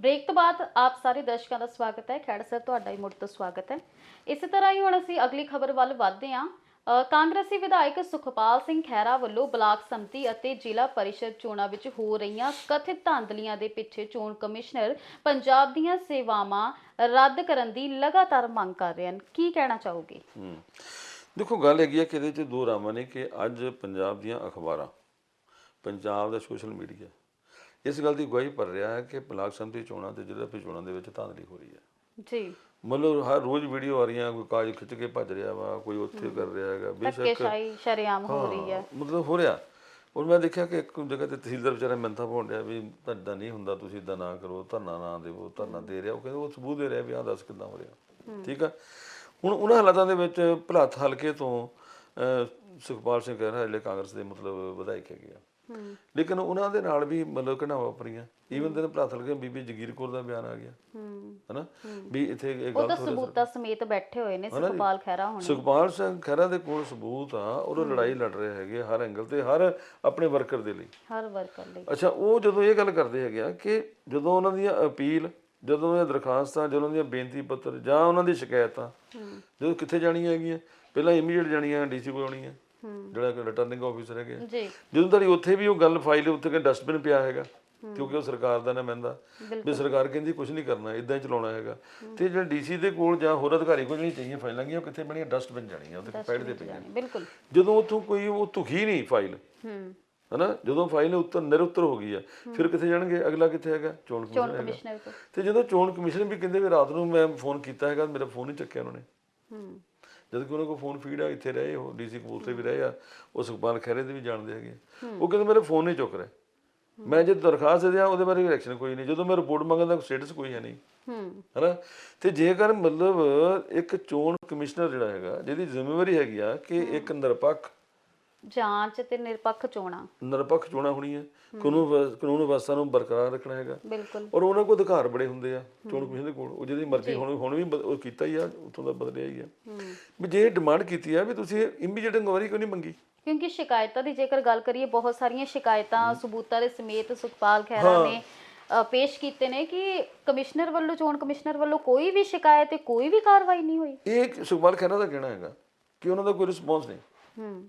Break ਤੋਂ ਬਾਅਦ ਆਪ ਸਾਰੇ ਦਰਸ਼ਕਾਂ ਦਾ ਸਵਾਗਤ ਹੈ। ਖੈੜ ਸਰ, ਤੁਹਾਡਾ ਹੀ ਮੁੜ ਤੋਂ ਸਵਾਗਤ ਹੈ। ਇਸੇ ਤਰ੍ਹਾਂ ਹੀ ਹੁਣ ਅਸੀਂ ਅਗਲੀ ਖਬਰ ਵੱਲ ਵਧਦੇ ਹਾਂ। ਕਾਂਗਰਸੀ ਵਿਧਾਇਕ ਸੁਖਪਾਲ ਸਿੰਘ ਖਹਿਰਾ ਵੱਲੋਂ ਬਲਾਕ ਸੰਮਤੀ ਅਤੇ ਜ਼ਿਲ੍ਹਾ ਪਰਿਸ਼ਦ ਚੋਣਾਂ ਵਿੱਚ ਹੋ ਰਹੀਆਂ ਕਥਿਤ ਧਾਂਦਲੀਆਂ ਦੇ ਪਿੱਛੇ ਚੋਣ ਕਮਿਸ਼ਨਰ ਪੰਜਾਬ ਦੀਆਂ ਸੇਵਾਵਾਂ ਰੱਦ ਕਰਨ ਦੀ ਲਗਾਤਾਰ ਮੰਗ ਕਰ ਰਹੇ ਹਨ। ਕੀ ਕਹਿਣਾ ਚਾਹੋਗੇ? ਦੇਖੋ, ਗੱਲ ਹੈਗੀ ਹੈ ਕਿ ਇਹਦੇ ਚ ਦੋ ਰਾਵਾਂ ਨੇ ਕਿ ਅੱਜ ਪੰਜਾਬ ਦੀਆਂ ਅਖਬਾਰਾਂ, ਪੰਜਾਬ ਦਾ ਸੋਸ਼ਲ ਮੀਡੀਆ ਇਸ ਗੱਲ ਦੀ ਗਵਾਹੀ ਭਰ ਰਿਹਾ ਹੈ ਕਿ ਬਲਾਕ ਸੰਮਤੀ ਚੋਣਾਂ ਤੇ ਜ਼ਿਲ੍ਹਾ ਪ੍ਰੀਸ਼ਦ ਚੋਣਾਂ ਦੇ ਵਿੱਚ ਧਾਂਦਲੀ ਹੋ ਰਹੀ ਹੈ। ਜੀ। ਮਤਲਬ ਹਰ ਰੋਜ਼ ਵੀਡੀਓ ਆ ਰਹੀਆਂ ਕੋਈ ਕਾਜ ਖਿੱਚ ਕੇ ਭੱਜ ਰਿਹਾ ਵਾ ਕੋਈ ਉੱਥੇ ਕਰ ਰਿਹਾ ਹੈਗਾ ਬੇਸ਼ੱਕ ਧੱਕੇਸ਼ਾਹੀ ਸ਼ਰੇਆਮ ਹੋ ਰਹੀ ਹੈ। ਮਤਲਬ ਹੋ ਰਿਹਾ। ਔਰ ਮੈਂ ਦੇਖਿਆ ਕਿ ਇੱਕ ਜਗ੍ਹਾ ਤੇ ਤਹਿਸੀਲਦਾਰ ਵਿਚਾਰਾ ਮਿੰਤਾ ਪਾਉਣ ਡਿਆ ਵੀ ਤੁਹਾਡਾ ਨਹੀਂ ਹੁੰਦਾ ਤੁਸੀਂ ਇਦਾਂ ਨਾ ਕਰੋ ਧਰਨਾ ਨਾ ਦੇਵੋ ਧਰਨਾ ਦੇ ਰਿਹਾ। ਉਹ ਕਹਿੰਦੇ ਉਹ ਸਬੂਤ ਦੇ ਰਿਹਾ ਵੀ ਆਹ ਦੱਸ ਕਿੱਦਾਂ ਹੋ ਰਿਹਾ। ਠੀਕ ਆ? ਹੁਣ ਉਹਨਾਂ ਹਾਲਾਤਾਂ ਦੇ ਵਿੱਚ ਭਲਾਤ ਹਲਕੇ ਤੋਂ ਸੁਖਪਾਲ ਸਿੰਘ ਖਹਿਰਾ ਜਿਹੜੇ ਕਾਂਗਰਸ ਦੇ ਮਤਲਬ ਵਿਧਾਇਕ ਹੈਗੇ ਆ। ਲੇਕਿਨ ਉਹਨਾਂ ਦੇ ਨਾਲ ਵੀ ਮਤਲਬ ਘਟਨਾਵਾਂ ਵਾਪਰੀਆਂ। ਈਵਨ ਤੇ ਭਲਾਤ ਹਲਕੇ ਬੀਬੀ ਜਗੀਰ ਕੌਰ ਦਾ ਬਿਆਨ ਆ ਗਿਆ। ਹੂੰ। ਹਨਾ? ਵੀ ਇੱਥੇ ਇਹ ਹੋ ਰਿਹਾ ਸਬੂਤਾਂ ਸਮੇਤ ਬੈਠੇ ਹੋਏ ਨੇ ਸੁਖਪਾਲ ਖਹਿਰਾ ਹੁਣ। ਸੁਖਪਾਲ ਸਿੰਘ ਖਹਿਰਾ ਦੇ ਕੋਲ ਸਬੂਤ ਆ ਉਹ ਲੜਾਈ ਲੜ ਰਹੇ ਹੈਗੇ ਹਰ ਐਂਗਲ ਤੇ ਹਰ ਆਪਣੇ ਵਰਕਰ ਦੇ ਲਈ। ਹਰ ਵਰਕਰ ਲਈ। ਅੱਛਾ ਉਹ ਜਦੋਂ ਇਹ ਗੱਲ ਕਰਦੇ ਹੈਗੇ ਆ ਕਿ ਜਦੋਂ ਉਹਨਾਂ ਦੀਆਂ ਅਪੀਲ ਜਦੋਂ ਦੀਆਂ ਦਰਖਾਸਤਾਂ ਜਦੋਂ ਦੀਆਂ ਬੇਨਤੀ ਪੱਤਰ ਜਾਂ ਉਹਨਾਂ ਦੀ ਸ਼ਿਕਾਇਤਾਂ ਜਦੋਂ ਕਿੱਥੇ ਜਾਣੀਆਂ ਹੈਗੀਆਂ? ਪਹਿਲਾਂ ਇਮੀਡੀਏਟ ਜਾਣੀਆਂ ਡੀਸੀ ਕੋਲ ਆਉਣੀਆਂ। ਜਿਹੜਾ ਕਿ ਰਿਟਰਨਿੰਗ ਆਫੀਸਰ ਹੈਗੇ। ਜੀ। ਜਦੋਂ ਤੁਹਾਡੀ ਉੱਥੇ ਵੀ ਉਹ ਗੱਲ ਫਾਈਲ ਉੱਥੇ ਕਿ ਡਸਟਬਿਨ ਪਿਆ ਹੈਗਾ ਕਿਉਂਕਿ ਉਹ ਸਰਕਾਰ ਦਾ ਨੁਮਾਇੰਦਾ ਵੀ ਸਰਕਾਰ ਕਹਿੰਦੀ ਕੁਝ ਨਹੀਂ ਕਰਨਾ ਇਦਾਂ ਹੀ ਚਲਾਉਣਾ ਹੈਗਾ। ਤੇ ਜਿਹੜਾ ਡੀਸੀ ਦੇ ਕੋਲ ਜਾਂ ਹੋਰ ਅਧਿਕਾਰੀ ਕੋਲ ਜਿਹੜੀਆਂ ਚਾਹੀਏ ਫਾਈਲਾਂ ਗਈਆਂ ਉਹ ਕਿੱਥੇ ਬਣੀਆਂ? ਡਸਟਬਿਨ ਜਾਣੀਆਂ ਉੱਥੇ ਪੈੜ ਦੇ ਪਈਆਂ ਬਿਲਕੁਲ। ਜਦੋਂ ਉੱਥੋਂ ਕੋਈ ਉਹ ਤੁਖੀ ਨਹੀਂ ਫਾਈਲ ਹੂੰ। ਹਨਾ? ਜਦੋਂ ਫਾਈਲ ਉੱਤਰ ਨਿਰੁੱਤਰ ਹੋ ਗਈ ਆ ਫਿਰ ਕਿੱਥੇ ਜਾਣਗੇ? ਅਗਲਾ ਕਿੱਥੇ ਹੈਗਾ? ਚੋਣ ਕਮਿਸ਼ਨ ਹੈਗਾ। ਤੇ ਜਦੋਂ ਚੋਣ ਕਮਿਸ਼ਨ ਵੀ ਕਹਿੰਦੇ ਵੀ ਰਾਤ ਨੂੰ ਮੈਂ ਫੋਨ ਕੀਤਾ ਹੈਗਾ ਮੇਰਾ ਫੋਨ ਨਹੀਂ ਚੱਕਿਆ ਉਹਨਾਂ ਨੇ। ਹੂੰ। ਜਦ ਕਿ ਉਹਨਾਂ ਕੋਲ ਫੋਨ ਫੀਡ ਆ ਇੱਥੇ ਰਹੇ ਉਹ ਡੀਸੀ ਕਪੂਰਥਲੇ ਵੀ ਰਹੇ ਆ ਉਹ ਸੁਖਪਾਲ ਖਹਿਰੇ ਦੇ ਵੀ ਜਾਣਦੇ ਹੈਗੇ। ਉਹ ਕਹਿੰਦੇ ਮੇਰੇ ਫੋਨ ਨਹੀਂ ਚੁੱਕ ਰਹੇ। ਮੈਂ ਜੇ ਦਰਖਾਸਤ ਦਿਆਂ ਉਹਦੇ ਬਾਰੇ ਰਿਐਕਸ਼ਨ ਕੋਈ ਨਹੀਂ। ਜਦੋਂ ਮੈਂ ਰਿਪੋਰਟ ਮੰਗਦਾ ਸਟੇਟਸ ਕੋਈ ਹੈ ਨਹੀਂ। ਹੂੰ। ਹਨਾ? ਤੇ ਜੇਕਰ ਮਤਲਬ ਇੱਕ ਚੋਣ ਕਮਿਸ਼ਨਰ ਜਿਹੜਾ ਹੈਗਾ ਜਿਹਦੀ ਜ਼ਿੰਮੇਵਾਰੀ ਹੈਗੀ ਆ ਕਿ ਇੱਕ ਨਿਰਪੱਖ ਜਾਂਚ ਤੇ ਨਿਰਪੱਖ ਚੋਣਾਂ। ਨਿਰਪੱਖ ਚੋਣਾਂ ਹੋਣੀਆਂ। ਕਾਨੂੰਨ ਕਾਨੂੰਨ ਵਿਵਸਥਾ ਨੂੰ ਬਰਕਰਾਰ ਰੱਖਣਾ ਹੈਗਾ। ਬਿਲਕੁਲ। ਔਰ ਉਹਨਾਂ ਕੋਲ ਅਧਿਕਾਰ ਬੜੇ ਹੁੰਦੇ ਆ ਚੋਣ ਕਮਿਸ਼ਨ ਦੇ ਕੋਲ। ਉਹ ਜਿਹਦੀ ਮਰਜ਼ੀ ਹੁਣ ਹੁਣ ਵੀ ਉਹ ਕੀਤਾ ਹੀ ਆ ਉੱਥੋਂ ਦਾ ਬਦਲਿਆ ਹੀ ਆ। ਵੀ ਜੇ ਡਿਮਾਂਡ ਕੀਤੀ ਆ ਵੀ ਤੁਸੀਂ ਇਮੀਡੀਏਟ ਇਨਕੁਆਇਰੀ ਕਿਉਂ ਨਹੀਂ ਮੰਗੀ? ਕਿਉਂਕਿ ਸ਼ਿਕਾਇਤਾਂ ਦੀ ਜੇਕਰ ਗੱਲ ਕਰੀਏ ਬਹੁਤ ਸਾਰੀਆਂ ਸ਼ਿਕਾਇਤਾਂ ਸਬੂਤਾਂ ਦੇ ਸਮੇਤ ਸੁਖਪਾਲ ਖਹਿਰਾ ਨੇ ਅ, ਪੇਸ਼ ਕੀਤੇ ਨੇ ਕਿ ਕਮਿਸ਼ਨਰ ਵੱਲੋਂ ਚੋਣ ਕਮਿਸ਼ਨਰ ਵੱਲੋਂ ਕੋਈ ਵੀ ਸ਼ਿਕਾਇਤ ਤੇ ਕੋਈ ਵੀ ਕਾਰਵਾਈ ਨਹੀਂ ਹੋਈ। ਇਹ ਸੁਖਪਾਲ ਖਹਿਰਾ ਦਾ ਕਹਿਣਾ ਹੈਗਾ ਕਿ ਉਹਨਾਂ ਦਾ ਕੋਈ ਰਿਸਪੌਂਸ ਨਹੀਂ। ਹੂੰ।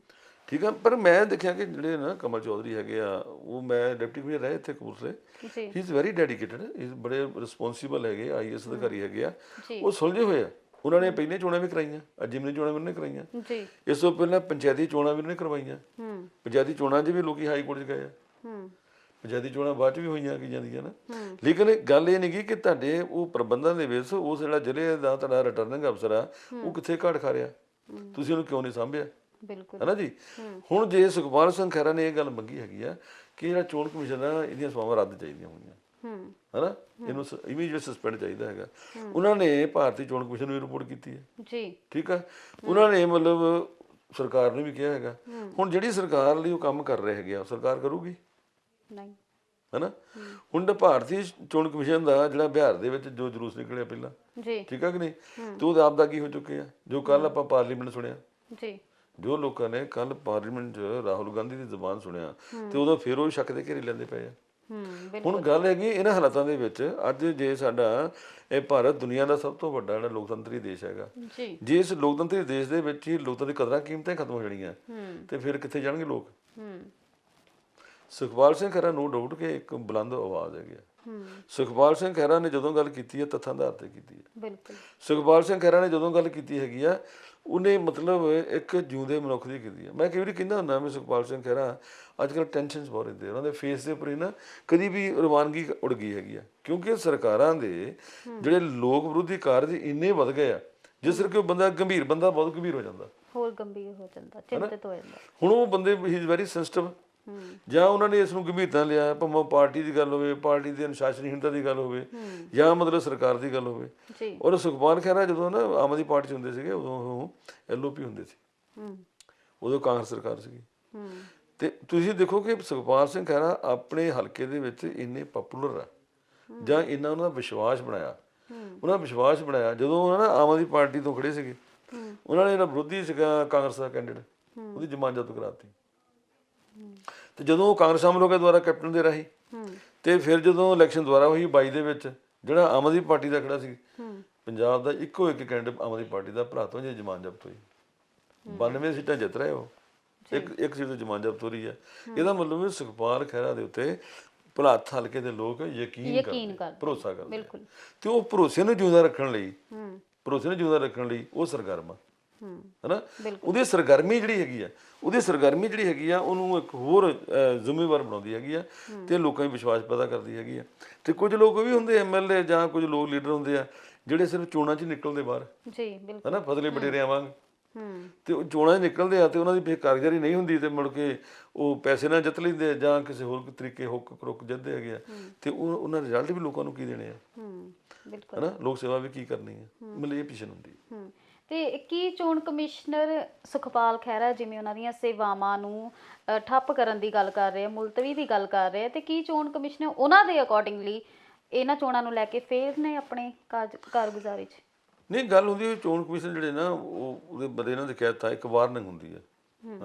ਠੀਕ ਆ ਪਰ ਮੈਂ ਦੇਖਿਆ ਕਿ ਜਿਹੜੇ ਨਾ ਕਮਲ ਚੌਧਰੀ ਹੈਗੇ ਆ ਉਹ ਮੈਂ ਡਿਪਟੀ ਕਮਿਸ਼ਨਰ ਰਹੇ ਇੱਥੇ ਕਪੂਰਥਲੇ। ਜੀ। He is very dedicated he ਬੜੇ ਰਿਸਪੌਂਸੀਬਲ ਹੈਗੇ ਆਈਐਸ ਅਧਿਕਾਰੀ ਹੈਗੇ ਆ। ਉਹ ਸੁਲਝੇ ਹੋਏ ਆ। ਉਹਨਾਂ ਨੇ ਪਹਿਲੇ ਚੋਣਾਂ ਵੀ ਕਰਾਈਆਂ ਅੱਜ ਜਿਮਨੀ ਚੋਣਾਂ ਵੀ ਉਹਨੇ ਕਰਾਈਆਂ। ਜੀ। ਇਸ ਤੋਂ ਪਹਿਲਾਂ ਪੰਚਾਇਤੀ ਚੋਣਾਂ ਵੀ ਉਹਨੇ ਕਰਵਾਈਆਂ। ਹੂੰ ਪੰਚਾਇਤੀ ਚੋਣਾਂ 'ਚ ਵੀ ਲੋਕੀ ਹਾਈ ਕੋਰਟ 'ਚ ਗਏ ਆ। ਹੂੰ ਪੰਚਾਇਤੀ ਚੋਣਾਂ ਬਾਅਦ 'ਚ ਵੀ ਹੋਈਆਂ ਕੀ ਜਾਂਦੀਆਂ ਨਾ। ਲੇਕਿਨ ਗੱਲ ਇਹ ਨਹੀਂ ਕਿ ਤੁਹਾਡੇ ਉਹ ਪ੍ਰਬੰਧਨ ਦੇ ਵਿੱਚ ਉਸ ਜਿਹੜਾ ਜ਼ਿਲ੍ਹੇ ਦਾ ਤੁਹਾਡਾ ਰਿਟਰਨਿੰਗ ਅਫਸਰ ਆ ਉਹ ਕਿੱਥੇ ਘਾਟ ਖਾ ਰਿਹਾ? ਤੁਸੀਂ ਉਹਨੂੰ ਕਿਉਂ ਨਹੀਂ ਸਾਂਭਿਆ? ਬਿਲਕੁਲ। ਹੈਨਾ ਜੀ? ਹੁਣ ਜੇ ਸੁਖਪਾਲ ਸਿੰਘ ਖਹਿਰਾ ਨੇ ਇਹ ਗੱਲ ਮੰਗੀ ਹੈਗੀ ਆ ਕਿ ਜਿਹੜਾ ਚੋਣ ਕਮਿਸ਼ਨ ਆ ਇਹਦੀਆਂ ਸੇਵਾਵਾਂ ਰੱਦ ਚਾਹੀਦੀਆਂ ਹੋਈਆਂ ਹੂੰ। ਹੈਨਾ ਇਹਨੂੰ ਇਮੀਡੀਏਟ ਸਸਪੈਂਡ ਚਾਹੀਦਾ ਹੈਗਾ। ਉਹਨਾਂ ਨੇ ਭਾਰਤੀ ਚੋਣ ਕਮਿਸ਼ਨ ਨੂੰ ਰਿਪੋਰਟ ਕੀਤੀ ਹੈ। ਜੀ। ਠੀਕ ਆ? ਉਹਨਾਂ ਨੇ ਮਤਲਬ ਸਰਕਾਰ ਨੂੰ ਵੀ ਕਿਹਾ ਹੈਗਾ। ਹੁਣ ਜਿਹੜੀ ਸਰਕਾਰ ਲਈ ਉਹ ਕੰਮ ਕਰ ਰਹੇ ਹੈਗੇ ਆ ਸਰਕਾਰ ਕਰੂਗੀ? ਨਹੀਂ। ਹੈਨਾ ਹੁਣ ਤਾਂ ਭਾਰਤੀ ਚੋਣ ਕਮਿਸ਼ਨ ਦਾ ਜਿਹੜਾ ਬਿਹਾਰ ਦੇ ਵਿੱਚ ਜੋ ਜਲੂਸ ਨਿਕਲਿਆ ਪਹਿਲਾਂ। ਜੀ। ਠੀਕ ਆ ਕਿ ਨਹੀਂ? ਤੇ ਉਹਦੇ ਆਪ ਦਾ ਕੀ ਹੋ ਚੁੱਕੇ ਆ ਜੋ ਕੱਲ ਆਪਾਂ ਪਾਰਲੀਮੈਂਟ ਸੁਣਿਆ। ਜੀ। ਜੋ ਲੋਕਾਂ ਨੇ ਕੱਲ ਪਾਰਲੀਮੈਂਟ 'ਚ ਰਾਹੁਲ ਗਾਂਧੀ ਦੀ ਜ਼ੁਬਾਨ ਸੁਣਿਆ ਤੇ ਉਦੋਂ ਫਿਰ ਉਹ ਸ਼ੱਕ ਦੇ ਘੇਰੇ ਲੈਂਦੇ ਪਏ ਆ। ਹੁਣ ਗੱਲ ਹੈਗੀ ਇਹਨਾਂ ਹਾਲਾਤਾਂ ਦੇ ਵਿੱਚ ਅੱਜ ਜੇ ਸਾਡਾ ਇਹ ਭਾਰਤ ਦੁਨੀਆ ਦਾ ਸਭ ਤੋਂ ਵੱਡਾ ਜਿਹੜਾ ਲੋਕਤੰਤਰੀ ਦੇਸ਼ ਹੈਗਾ ਜੀ। ਜੇ ਇਸ ਲੋਕਤੰਤਰੀ ਦੇਸ਼ ਦੇ ਵਿੱਚ ਹੀ ਲੋਕਾਂ ਦੀ ਕਦਰਾਂ ਕੀਮਤਾਂ ਖਤਮ ਹੋ ਜਾਣੀਆਂ ਤੇ ਫਿਰ ਕਿੱਥੇ ਜਾਣਗੇ ਲੋਕ? ਸੁਖਪਾਲ ਸਿੰਘ ਖਹਿਰਾ ਨੋ ਡਾਊਟ ਕਿ ਇੱਕ ਬੁਲੰਦ ਆਵਾਜ਼ ਹੈਗੀ ਸੁਖਪਾਲ ਸਿੰਘ ਖਹਿਰਾ ਨੇ ਜਦੋਂ ਗੱਲ ਕੀਤੀ ਹੈ ਤੱਥਾਂ ਦੇ ਆਧਾਰ ਤੇ ਕੀਤੀ ਹੈ। ਬਿਲਕੁਲ। ਸੁਖਪਾਲ ਸਿੰਘ ਖਹਿਰਾ ਨੇ ਜਦੋਂ ਗੱਲ ਕੀਤੀ ਹੈਗੀ ਆ ਉਹਨੇ ਮਤਲਬ ਇੱਕ ਜਿਉਂਦੇ ਮਨੁੱਖ ਦੀ ਕੀਤੀ ਹੈ ਮੈਂ ਕਈ ਵਾਰੀ ਕਹਿੰਦਾ ਹੁੰਦਾ ਮੈਂ ਸੁਖਪਾਲ ਸਿੰਘ ਖਹਿਰਾ ਅੱਜ ਕੱਲ੍ਹ ਟੈਨਸ਼ਨਸ ਬਹੁਤ ਰਹਿੰਦੇ ਉਹਨਾਂ ਦੇ ਫੇਸ ਦੇ ਉੱਪਰ ਹੀ ਨਾ ਕਦੀ ਵੀ ਰਵਾਨਗੀ ਉੜ ਗਈ ਹੈਗੀ ਆ। ਕਿਉਂਕਿ ਸਰਕਾਰਾਂ ਦੇ ਜਿਹੜੇ ਲੋਕ ਵਿਰੋਧੀ ਕਾਰਜ ਇੰਨੇ ਵੱਧ ਗਏ ਆ ਜਿਸ ਕਰਕੇ ਉਹ ਬੰਦਾ ਗੰਭੀਰ ਬੰਦਾ ਬਹੁਤ ਗੰਭੀਰ ਹੋ ਜਾਂਦਾ। ਹੋਰ ਗੰਭੀਰ ਹੋ ਜਾਂਦਾ ਚਿੰਤਿਤ ਹੋ ਜਾਂਦਾ। ਹੁਣ ਉਹ ਬੰਦੇ ਹੀ ਇਜ਼ ਵੈਰੀ ਸੈਂਸਿਟਿਵ ਜਾਂ ਉਹਨਾਂ ਨੇ ਇਸ ਨੂੰ ਗੰਭੀਰਤਾ ਲਿਆ ਭਾਵੇਂ ਪਾਰਟੀ ਦੀ ਗੱਲ ਹੋਵੇ ਪਾਰਟੀ ਦੀ ਅਨੁਸ਼ਾਸਨਹੀਣਤਾ ਦੀ ਗੱਲ ਹੋਵੇ ਜਾਂ ਮਤਲਬ ਸਰਕਾਰ ਦੀ ਗੱਲ ਹੋਵੇ। ਔਰ ਸੁਖਪਾਲ ਖਹਿਰਾ ਜਦੋਂ ਨਾ ਆਮ ਆਦਮੀ ਪਾਰਟੀ 'ਚ ਹੁੰਦੇ ਸੀਗੇ ਉਦੋਂ ਉਹ ਐਲਓਪੀ ਹੁੰਦੇ ਸੀ। ਹੂੰ। ਉਦੋਂ ਕਾਂਗਰਸ ਸਰਕਾਰ ਸੀਗੀ। ਹੂੰ। ਤੇ ਤੁਸੀਂ ਦੇਖੋ ਕਿ ਸੁਖਪਾਲ ਸਿੰਘ ਖਹਿਰਾ ਆਪਣੇ ਹਲਕੇ ਦੇ ਵਿੱਚ ਇੰਨੇ ਪਪੂਲਰ ਆ ਜਾਂ ਇੰਨਾ ਉਹਨਾਂ ਦਾ ਵਿਸ਼ਵਾਸ ਬਣਾਇਆ। ਉਹਨਾਂ ਦਾ ਵਿਸ਼ਵਾਸ ਬਣਾਇਆ ਜਦੋਂ ਉਹਨਾਂ ਨਾ ਆਮ ਆਦਮੀ ਪਾਰਟੀ ਤੋਂ ਖੜੇ ਸੀਗੇ। ਉਹਨਾਂ ਨੇ ਜਿਹੜਾ ਵਿਰੋਧੀ ਸੀਗਾ ਕਾਂਗਰਸ ਦਾ ਕੈਂਡੀਡੇਟ ਉਹਦੀ ਜ਼ਮਾਨਤ ਕਰਾਤੀ। ਤੇ ਜਦੋਂ ਕਾਂਗਰਸ ਹੋ ਗਿਆ ਦੁਆਰਾ ਕੈਪਟਨ ਦੇ ਰਾਹੀਂ ਹੂੰ। ਤੇ ਫਿਰ ਜਦੋਂ ਇਲੈਕਸ਼ਨ ਦੁਬਾਰਾ ਹੋਈ 22 ਦੇ ਵਿੱਚ ਜਿਹੜਾ ਆਮ ਆਦਮੀ ਪਾਰਟੀ ਦਾ ਖੜਾ ਸੀ ਹੂੰ। ਪੰਜਾਬ ਦਾ ਇੱਕੋ ਇੱਕ ਕੈਂਡੀਡੇਟ ਆਮ ਆਦਮੀ ਪਾਰਟੀ ਦਾ ਭਰਾ ਤੋਂ ਜੇ ਜ਼ਮਾਨ ਜ਼ਬਤ ਹੋਈ। 92 ਸੀਟਾਂ ਜਿੱਤ ਰਹੇ ਉਹ। ਇੱਕ ਇੱਕ ਸੀਟ ਤੋਂ ਜ਼ਮਾਨ ਜ਼ਬਤ ਹੋ ਰਹੀ ਹੈ। ਇਹਦਾ ਮਤਲਬ ਹੈ ਸੁਖਪਾਲ ਖਹਿਰਾ ਦੇ ਉੱਤੇ ਭਲਾਤ ਹਲਕੇ ਦੇ ਲੋਕ ਯਕੀਨ ਯਕੀਨ ਕਰਦੇ। ਭਰੋਸਾ ਕਰਦੇ ਬਿਲਕੁਲ। ਤੇ ਉਹ ਭਰੋਸੇ ਨੂੰ ਜਿਉਂਦਾ ਰੱਖਣ ਲਈ ਹੂੰ। ਭਰੋਸੇ ਨੂੰ ਜਿਉਂਦਾ ਰੱਖਣ ਲਈ ਉਹ ਸਰਗਰਮ ਹੂੰ ਹਨਾ। ਉਹਦੀ ਸਰਗਰਮੀ ਜਿਹੜੀ ਹੈਗੀ ਆ ਉਹਦੀ ਸਰਗਰਮੀ ਜਿਹੜੀ ਹੈਗੀ ਆ ਉਹਨੂੰ ਇੱਕ ਹੋਰ ਜ਼ਿੰਮੇਵਾਰ ਬਣਾਉਂਦੀ ਹੈਗੀ ਆ ਤੇ ਲੋਕਾਂ 'ਚ ਵਿਸ਼ਵਾਸ ਪੈਦਾ ਕਰਦੀ ਹੈਗੀ ਆ। ਤੇ ਕੁਝ ਲੋਕ ਵੀ ਹੁੰਦੇ ਐਮਐਲਏ ਜਾਂ ਕੁਝ ਲੋਕ ਲੀਡਰ ਹੁੰਦੇ ਆ ਜਿਹੜੇ ਸਿਰਫ ਚੋਣਾਂ 'ਚ ਨਿਕਲਦੇ ਬਾਹਰ। ਜੀ ਬਿਲਕੁਲ। ਹਨਾ? ਫਸਲੇ ਬਟੇਰਿਆਂ ਵਾਂਗ। ਹੂੰ ਤੇ ਉਹ ਚੋਣਾਂ 'ਚ ਨਿਕਲਦੇ ਆ ਤੇ ਉਹਨਾਂ ਦੀ ਫਿਰ ਕਾਰਗੁਜ਼ਾਰੀ ਨਹੀਂ ਹੁੰਦੀ ਤੇ ਮੁੜ ਕੇ ਉਹ ਪੈਸੇ ਨਾਲ ਜਿੱਤ ਲੈਂਦੇ ਆ ਜਾਂ ਕਿਸੇ ਹੋਰ ਤਰੀਕੇ ਹੁੱਕ ਕਰੁੱਕ ਜਿੱਤਦੇ ਹੈਗੇ ਆ। ਤੇ ਉਹ ਉਹਨਾਂ ਰਿਜ਼ਲਟ ਵੀ ਲੋਕਾਂ ਨੂੰ ਕੀ ਦੇਣੇ ਆ? ਹੂੰ ਬਿਲਕੁਲ। ਹਨਾ? ਲੋਕ ਸੇਵਾ ਵੀ ਕੀ ਕਰਨੀ ਹੈ ਮਤਲਬ ਇਹ ਪਿਛਨ ਹੁੰਦੀ। ਹੈ ਹੂੰ ਤੇ ਕੀ ਚੋਣ ਕਮਿਸ਼ਨਰ ਸੁਖਪਾਲ ਖਹਿਰਾ ਜਿਵੇਂ ਉਹਨਾਂ ਦੀਆਂ ਸੇਵਾਵਾਂ ਨੂੰ ਅ, ਠੱਪ ਕਰਨ ਦੀ ਗੱਲ ਕਰ ਰਹੇ ਆ ਮੁਲਤਵੀ ਦੀ ਗੱਲ ਕਰ ਰਹੇ ਆ ਤੇ ਕੀ ਚੋਣ ਕਮਿਸ਼ਨਰ ਉਹਨਾਂ ਦੇ ਅਕੋਰਡਿੰਗਲੀ ਇਹਨਾਂ ਚੋਣਾਂ ਨੂੰ ਲੈ ਕੇ ਫੇਰ ਨੇ ਆਪਣੇ ਕਾਰਜ ਕਾਰਗੁਜ਼ਾਰੀ 'ਚ? ਨਹੀਂ ਗੱਲ ਹੁੰਦੀ ਹੈ ਚੋਣ ਕਮਿਸ਼ਨ ਜਿਹੜੇ ਨਾ ਉਹ ਉਹਦੇ ਬਦੇ ਇਹਨਾਂ ਦੇ ਕਹਿਤਾ ਇੱਕ ਵਾਰਨਿੰਗ ਹੁੰਦੀ ਹੈ।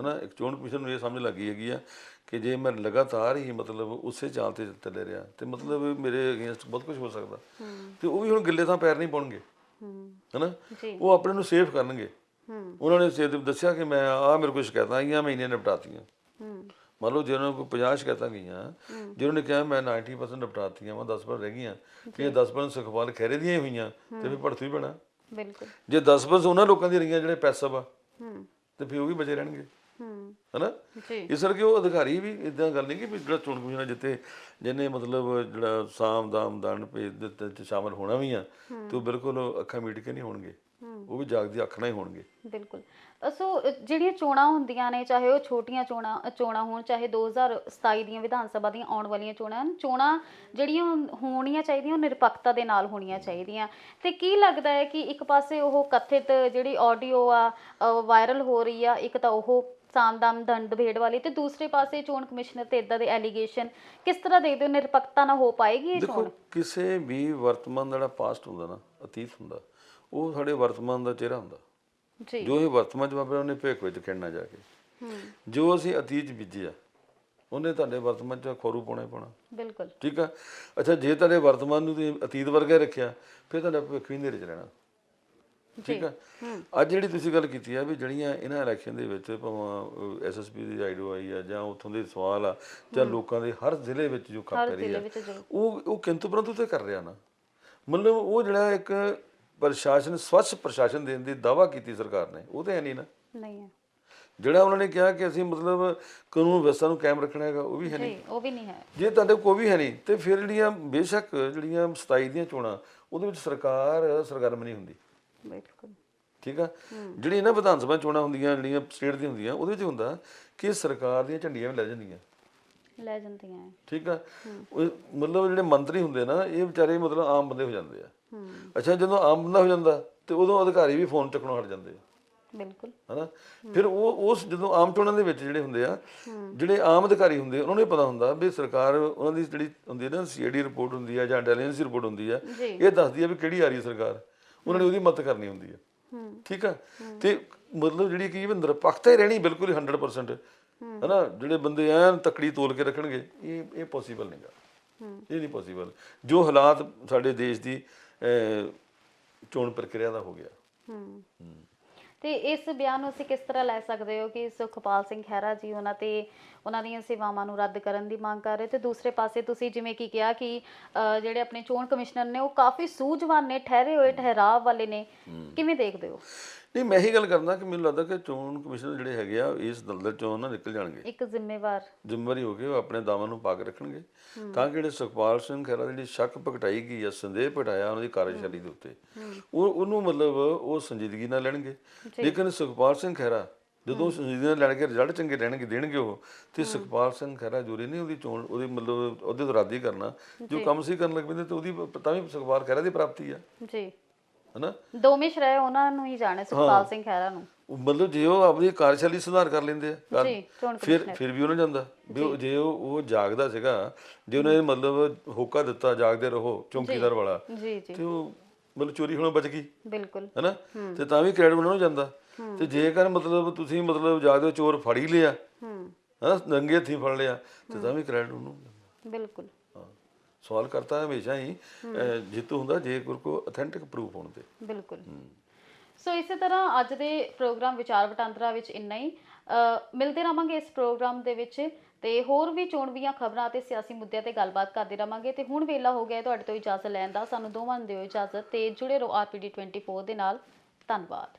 ਹਨਾ ਇੱਕ ਚੋਣ ਕਮਿਸ਼ਨ ਨੂੰ ਇਹ ਸਮਝ ਲੱਗੀ ਹੈਗੀ ਆ ਕਿ ਜੇ ਮੈਂ ਲਗਾਤਾਰ ਹੀ ਮਤਲਬ ਉਸੇ ਚਾਲ ਤੇ ਚੱਲੇ ਰਿਹਾ ਤੇ ਮਤਲਬ ਮੇਰੇ ਅਗੇਂਸਟ ਬਹੁਤ ਕੁਝ ਹੋ ਸਕਦਾ। ਤੇ ਉਹ ਵੀ ਹੁਣ ਗਿੱਲੇ ਤਾਂ ਪੈਰ ਨਹੀਂ ਪਾਉਣਗੇ। ਹਨਾ? ਉਹ ਆਪਣੇ ਨੂੰ ਸੇਫ ਕਰਨਗੇ। ਉਹਨਾਂ ਨੇ ਸੇ ਦੱਸਿਆ ਕਿ ਮੈਂ ਆ ਮੇਰੇ ਕੋਲ ਸ਼ਿਕਾਇਤਾਂ ਆਈਆਂ ਮੈਂ ਇੰਨੀਆਂ ਨਿਪਟਾਤੀਆਂ। ਮੰਨ ਲਓ ਜੇ ਉਹਨਾਂ ਕੋਲ 50 ਸ਼ਿਕਾਇਤਾਂ ਗਈਆਂ ਜੇ ਉਹਨੇ ਕਿਹਾ ਮੈਂ 90% ਨਿਪਟਾਤੀਆਂ ਵਾ 10% ਰਹਿ ਗਈਆਂ ਇਹ 10% ਸੁਖਪਾਲ ਖਹਿਰੇ ਦੀਆਂ ਹੀ ਹੋਈਆਂ ਤੇ ਫਿਰ ਭੜਥੂ ਹੀ ਬਣਾ ਬਿਲਕੁਲ। ਜੇ 10% ਉਹਨਾਂ ਲੋਕਾਂ ਦੀਆਂ ਰਹੀਆਂ ਜਿਹੜੇ ਪੈਸਾ ਵਾ ਹੂੰ ਤੇ ਫਿਰ ਉਹ ਵੀ ਬਚੇ ਰਹਿਣਗੇ। ਹਨਾ? ਇਸ ਕਰਕੇ ਉਹ ਅਧਿਕਾਰੀ ਵੀ ਇਦਾਂ ਗੱਲ ਨਹੀਂ ਕਿ ਵੀ ਜਿਹੜਾ ਚੋਣ ਕਮਿਸ਼ਨ ਜਿੱਤੇ ਜਿਹਨੇ ਮਤਲਬ ਜਿਹੜਾ ਸਾਮ ਦਾਮ ਦੰਡ ਭੇਜ ਦਿੱਤੇ ਚ ਸ਼ਾਮਲ ਹੋਣਾ ਵੀ ਆ ਤੇ ਉਹ ਬਿਲਕੁਲ ਅੱਖਾਂ ਮੀਟ ਕੇ ਨਹੀਂ ਹੋਣਗੇ। ਉਹ ਵੀ ਜਾਗਦੀ ਅੱਖ ਨਾਲ ਹੀ ਹੋਣਗੇ। ਬਿਲਕੁਲ। ਸੋ ਜਿਹੜੀਆਂ ਚੋਣਾਂ ਹੁੰਦੀਆਂ ਨੇ ਚਾਹੇ ਉਹ ਛੋਟੀਆਂ ਚੋਣਾਂ ਚੋਣਾਂ ਹੋਣ ਚਾਹੇ 2027 ਦੀਆਂ ਵਿਧਾਨ ਸਭਾ ਦੀਆਂ ਆਉਣ ਵਾਲੀਆਂ ਚੋਣਾਂ ਹਨ, ਚੋਣਾਂ ਜਿਹੜੀਆਂ ਹੋਣੀਆਂ ਚਾਹੀਦੀਆਂ ਉਹ ਨਿਰਪੱਖਤਾ ਦੇ ਨਾਲ ਹੋਣੀਆਂ ਚਾਹੀਦੀਆਂ। ਤੇ ਕੀ ਲੱਗਦਾ ਹੈ ਕਿ ਇੱਕ ਪਾਸੇ ਉਹ ਕਥਿਤ ਜਿਹੜੀ ਆਡੀਓ ਆ ਵਾਇਰਲ ਹੋ ਰਹੀ ਆ ਇੱਕ ਤਾਂ ਉਹ ਸਾਮਦਾਮ ਦੰਡ ਭੇੜ ਵਾਲੀ ਤੇ ਦੂਸਰੇ ਪਾਸੇ ਚੋਣ ਕਮਿਸ਼ਨਰ ਤੇ ਇਦਾਂ ਦੇ ਐਲੀਗੇਸ਼ਨ ਕਿਸ ਤਰ੍ਹਾਂ ਦੇਖਦੇ ਹੋ ਨਿਰਪੱਖਤਾ ਨਾ ਹੋ ਪਾਏਗੀ ਇਹ ਦੇਖੋ ਚੋਣ? ਕਿਸੇ ਵੀ ਵਰਤਮਾਨ ਦਾ ਜਿਹੜਾ ਪਾਸਟ ਹੁੰਦਾ ਨਾ ਅਤੀਤ ਹੁੰਦਾ ਉਹ ਸਾਡੇ ਵਰਤਮਾਨ ਦਾ ਚਿਹਰਾ ਹੁੰਦਾ। ਜੀ। ਜੋ ਇਹ ਵਰਤਮਾਨ ਵਾਪਰਿਆ ਉਹਨੇ ਭੇਖ ਵਿੱਚ ਖਿੜਨਾ ਜਾ ਕੇ। ਹੂੰ। ਜੋ ਅਸੀਂ ਅਤੀਤ ਚ ਬੀਜਿਆ ਉਹਨੇ ਤੁਹਾਡੇ ਵਰਤਮਾਨ ਚ ਖੋਰੂ ਪਾਉਣਾ ਹੀ ਪਾਉਣਾ। ਬਿਲਕੁਲ। ਠੀਕ ਆ? ਅੱਛਾ ਜੇ ਤੁਹਾਡੇ ਵਰਤਮਾਨ ਨੂੰ ਤੁਸੀਂ ਅਤੀਤ ਵਰਗਾ ਹੀ ਰੱਖਿਆ ਫਿਰ ਤੁਹਾਡਾ ਭਵਿੱਖ ਵੀ ਹਨੇਰੇ ਚ ਰਹਿਣਾ। ਠੀਕ ਆ? ਅੱਜ ਜਿਹੜੀ ਤੁਸੀਂ ਗੱਲ ਕੀਤੀ ਆ ਵੀ ਜਿਹੜੀਆਂ ਇਹਨਾਂ ਇਲੈਕਸ਼ਨ ਦੇ ਵਿੱਚ ਭਾਵੇਂ ਐਸਐਸਪੀ ਦੀ ਆਈਡੀਓ ਆਈ ਆ ਜਾਂ ਉੱਥੋਂ ਦੇ ਸਵਾਲ ਆ ਜਾਂ ਲੋਕਾਂ ਦੇ ਹਰ ਜ਼ਿਲ੍ਹੇ ਵਿੱਚ ਜੋ ਕੰਮ ਕਰੀ ਆ ਉਹ ਉਹ ਕਿੰਤੂ ਪਰੰਤੂ ਤੇ ਕਰ ਰਿਹਾ ਨਾ। ਮਤਲਬ ਉਹ ਜਿਹੜਾ ਇੱਕ ਪ੍ਰਸ਼ਾਸਨ ਸਵੱਛ ਪ੍ਰਸ਼ਾਸਨ ਦੇਣ ਦੀ ਦਾਵਾ ਕੀਤੀ ਸਰਕਾਰ ਨੇ ਉਹ ਤੇ ਹੈ ਨਹੀਂ ਨਾ। ਨਹੀਂ ਹੈ। ਜਿਹੜਾ ਉਹਨਾਂ ਨੇ ਕਿਹਾ ਕਿ ਅਸੀਂ ਮਤਲਬ ਕਾਨੂੰਨ ਵਿਵਸਥਾ ਨੂੰ ਕਾਇਮ ਰੱਖਣਾ ਹੈਗਾ ਉਹ ਵੀ ਹੈ ਨਹੀਂ। ਉਹ ਵੀ ਨਹੀਂ ਹੈ। ਜੇ ਤੁਹਾਡੇ ਕੋਈ ਵੀ ਹੈ ਨਹੀਂ ਤੇ ਫਿਰ ਜਿਹੜੀਆਂ ਬੇਸ਼ੱਕ ਜਿਹੜੀਆਂ 27 ਦੀਆਂ ਚੋਣਾਂ ਉਹਦੇ ਵਿੱਚ ਸਰਕਾਰ ਸਰਗਰਮ ਨਹੀਂ ਹੁੰਦੀ। ਬਿਲਕੁਲ ਠੀਕ ਆ? ਜਿਹੜੀ ਨਾ ਵਿਧਾਨ ਸਭਾ ਚੋਣਾਂ ਹੁੰਦੀਆਂ ਜਿਹੜੀਆਂ ਸਟੇਟ ਦੀਆਂ ਹੁੰਦੀਆਂ ਉਹਦੇ ਵਿੱਚ ਹੁੰਦਾ ਕਿ ਸਰਕਾਰ ਦੀਆਂ ਝੰਡੀਆਂ ਵੀ ਲੈ ਜਾਂਦੀਆਂ। ਲੈ ਜਾਂਦੀਆਂ ਹੈ ਠੀਕ ਆ? ਉਹ ਮਤਲਬ ਜਿਹੜੇ ਮੰਤਰੀ ਹੁੰਦੇ ਨਾ ਇਹ ਵਿਚਾਰੇ ਮਤਲਬ ਆਮ ਬੰਦੇ ਹੋ ਜਾਂਦੇ ਆ। ਹੂੰ। ਅੱਛਾ ਜਦੋਂ ਆਮ ਬੰਦਾ ਹੋ ਜਾਂਦਾ ਤੇ ਉਦੋਂ ਅਧਿਕਾਰੀ ਵੀ ਫੋਨ ਚੱਕਣੋਂ ਹਟ ਜਾਂਦੇ ਆ। ਬਿਲਕੁਲ। ਹਨਾ? ਫਿਰ ਉਹ ਉਸ ਜਦੋਂ ਆਮ ਚੋਣਾਂ ਦੇ ਵਿੱਚ ਜਿਹੜੇ ਹੁੰਦੇ ਆ ਜਿਹੜੇ ਆਮ ਅਧਿਕਾਰੀ ਹੁੰਦੇ ਆ, ਉਹਨਾਂ ਨੂੰ ਇਹ ਪਤਾ ਹੁੰਦਾ ਵੀ ਸਰਕਾਰ ਉਹਨਾਂ ਦੀ ਜਿਹੜੀ ਹੁੰਦੀ ਹੈ ਨਾ ਸੀਆਈਡੀ ਰਿਪੋਰਟ ਹੁੰਦੀ ਆ ਜਾਂ ਇੰਟੈਲੀਜੈਂਸ ਰਿਪੋਰਟ ਹੁੰਦੀ ਆ ਜੀ। ਇਹ ਦੱਸਦੀ ਆ ਵੀ ਕਿਹੜੀ ਆ ਰਹੀ ਹੈ ਸਰਕਾਰ। ਉਹਨਾਂ ਨੇ ਉਹਦੀ ਮਦਦ ਕਰਨੀ ਹੁੰਦੀ ਹੂੰ। ਠੀਕ ਆ? ਤੇ ਮਤਲਬ ਜਿਹੜੀ ਕੀ ਨਿਰਪੱਖਤਾ ਹੀ ਰਹਿਣੀ ਬਿਲਕੁਲ ਹੀ 100% ਹਨਾ? ਜਿਹੜੇ ਬੰਦੇ ਐਨ ਤਕੜੀ ਤੋਲ ਕੇ ਰੱਖਣਗੇ ਇਹ ਇਹ ਪੋਸੀਬਲ ਨਹੀਂਗਾ ਹੂੰ। ਇਹ ਨਹੀਂ ਪੋਸੀਬਲ ਜੋ ਹਾਲਾਤ ਸਾਡੇ ਦੇਸ਼ ਦੀ ਚੋਣ ਪ੍ਰਕਿਰਿਆ ਦਾ ਹੋ ਗਿਆ। ਹੂੰ। ਤੇ ਇਸ ਬਿਆਨ ਨੂੰ ਅਸੀਂ ਕਿਸ ਤਰ੍ਹਾਂ ਲੈ ਸਕਦੇ ਹੋ ਕਿ ਸੁਖਪਾਲ ਸਿੰਘ ਖਹਿਰਾ ਜੀ ਉਹਨਾਂ ਤੇ ਉਹਨਾਂ ਦੀਆਂ ਸੇਵਾਵਾਂ ਨੂੰ ਰੱਦ ਕਰਨ ਦੀ ਮੰਗ ਕਰ ਰਹੇ? ਤੇ ਦੂਸਰੇ ਪਾਸੇ ਤੁਸੀਂ ਜਿਵੇਂ ਕੀ ਕਿਹਾ ਕਿ ਜਿਹੜੇ ਆਪਣੇ ਚੋਣ ਕਮਿਸ਼ਨਰ ਨੇ ਉਹ ਕਾਫੀ ਸੂਝਵਾਨ ਨੇ ਠਹਿਰੇ ਹੋਏ ਠਹਿਰਾਵ ਵਾਲੇ ਨੇ। ਕਿਵੇਂ ਦੇਖਦੇ ਹੋ? ਨਹੀਂ ਮੈਂ ਇਹੀ ਗੱਲ ਕਰਦਾ ਕਿ ਮੈਨੂੰ ਲੱਗਦਾ ਕਿ ਚੋਣ ਕਮਿਸ਼ਨ ਜਿਹੜੇ ਹੈਗੇ ਆ ਇਸ ਦਲਦਲ ਚੋਂ ਨਾ ਨਿਕਲ ਜਾਣਗੇ। ਇੱਕ ਜ਼ਿੰਮੇਵਾਰ। ਜ਼ਿੰਮੇਵਾਰੀ ਹੋ ਕੇ ਉਹ ਆਪਣੇ ਦਾਵਾਂ ਨੂੰ ਪਾਕ ਰੱਖਣਗੇ। ਤਾਂ ਕਿ ਜਿਹੜੇ ਸੁਖਪਾਲ ਸਿੰਘ ਖਹਿਰਾ ਜਿਹੜੀ ਸ਼ੱਕ ਪ੍ਰਗਟਾਈ ਗਈ ਆ ਸੰਦੇਹ ਪਟਾਇਆ ਉਹਨਾਂ ਦੀ ਕਾਰਜਸ਼ੈਲੀ ਦੇ ਉੱਤੇ ਉਹ ਉਹਨੂੰ ਮਤਲਬ ਉਹ ਸੰਜੀਦਗੀ ਨਾਲ ਲੈਣਗੇ। ਲੇਕਿਨ ਸੁਖਪਾਲ ਸਿੰਘ ਖਹਿਰਾ ਜਦੋਂ ਸੰਜੀਦਗੀ ਨਾਲ ਲੈਣ ਕੇ ਰਿਜ਼ਲਟ ਚੰਗੇ ਲੈਣਗੇ ਦੇਣਗੇ ਉਹ ਤੇ ਸੁਖਪਾਲ ਸਿੰਘ ਖਹਿਰਾ ਜੋਰੀ ਨਹੀਂ ਉਹਦੀ ਚੋਣ ਉਹਦੀ ਮਤਲਬ ਉਹਦੇ ਤੋਂ ਰਾਦੀ ਕਰਨਾ ਜੋ। ਕੰਮ ਸੀ ਕਰਨ ਲੱਗ ਪੈਂਦੇ ਤੇ ਉਹਦੀ ਤਾਂ ਵੀ ਸੁਖਪਾਲ ਖਹਿਰਾ ਦੀ ਪ੍ਰਾਪਤੀ ਆ। ਜੀ। ਹਨਾ? ਦੋਮਿਸ਼ ਰਹੇ ਉਹਨਾਂ ਨੂੰ ਹੀ ਜਾਣੇ ਸੁਖਪਾਲ ਸਿੰਘ ਖਹਿਰਾ ਨੂੰ। ਮਤਲਬ ਜੇ ਉਹ ਆਪਣੀ ਕਾਰਜਸ਼ੈਲੀ ਸੁਧਾਰ ਕਰ ਲੈਂਦੇ ਆ ਜੀ ਫਿਰ ਫਿਰ ਵੀ ਉਹਨਾਂ ਜਾਂਦਾ। ਜੇ। ਉਹ ਉਹ ਜਾਗਦਾ ਸੀਗਾ ਜੇ ਉਹਨੇ ਮਤਲਬ ਹੋਕਾ ਦਿੱਤਾ ਜਾਗਦੇ ਰਹੋ ਚੌਂਕੀਦਾਰ ਵਾਲਾ ਜੀ ਜੀ। ਤੇ ਉਹ ਮਤਲਬ ਚੋਰੀ ਹੋਣੋਂ ਬਚ ਗਈ। ਬਿਲਕੁਲ। ਹੈਨਾ? ਤੇ ਤਾਂ ਵੀ ਕ੍ਰੈਡਿਟ ਉਹਨਾਂ ਨੂੰ ਜਾਂਦਾ। ਤੇ ਜੇਕਰ ਮਤਲਬ ਤੁਸੀਂ ਮਤਲਬ ਜਾਗਦੇ ਚੋਰ ਫੜ ਹੀ ਲਿਆ। ਹੂੰ। ਹੈਨਾ? ਨੰਗੇ ਹੱਥੀਂ ਫੜ ਲਿਆ ਤੇ ਤਾਂ ਵੀ ਕ੍ਰੈਡਿਟ ਉਹਨੂੰ। ਬਿਲਕੁਲ। ਸਵਾਲ ਕਰਤਾ ਹਮੇਸ਼ਾ ਹੀ ਜਿੱਤੂ ਹੁੰਦਾ ਜੇ ਕੋਈ ਕੋ ਅਥੈਂਟਿਕ ਪ੍ਰੂਫ ਹੋਣ ਤੇ। ਬਿਲਕੁਲ। ਸੋ ਇਸੇ ਤਰ੍ਹਾਂ ਅੱਜ ਦੇ ਪ੍ਰੋਗਰਾਮ ਵਿਚਾਰ ਵਟਾਂਦਰਾ ਵਿੱਚ ਇੰਨਾ ਹੀ। ਮਿਲਦੇ ਰਵਾਂਗੇ ਇਸ ਪ੍ਰੋਗਰਾਮ ਦੇ ਵਿੱਚ ਤੇ ਹੋਰ ਵੀ ਚੋਣਵੀਆਂ ਖਬਰਾਂ ਤੇ ਸਿਆਸੀ ਮੁੱਦਿਆਂ ਤੇ ਗੱਲਬਾਤ ਕਰਦੇ ਰਵਾਂਗੇ ਤੇ ਹੁਣ ਵੇਲਾ ਹੋ ਗਿਆ ਤੁਹਾਡੇ ਤੋਂ ਇਜਾਜ਼ਤ ਲੈਣ ਦਾ। ਸਾਨੂੰ ਦੋਵਾਂ ਨੂੰ ਦਿਓ ਇਜਾਜ਼ਤ ਤੇ ਜੁੜੇ ਰਹੋ ਆਰਪੀਡੀ 24 ਦੇ ਨਾਲ। ਧੰਨਵਾਦ।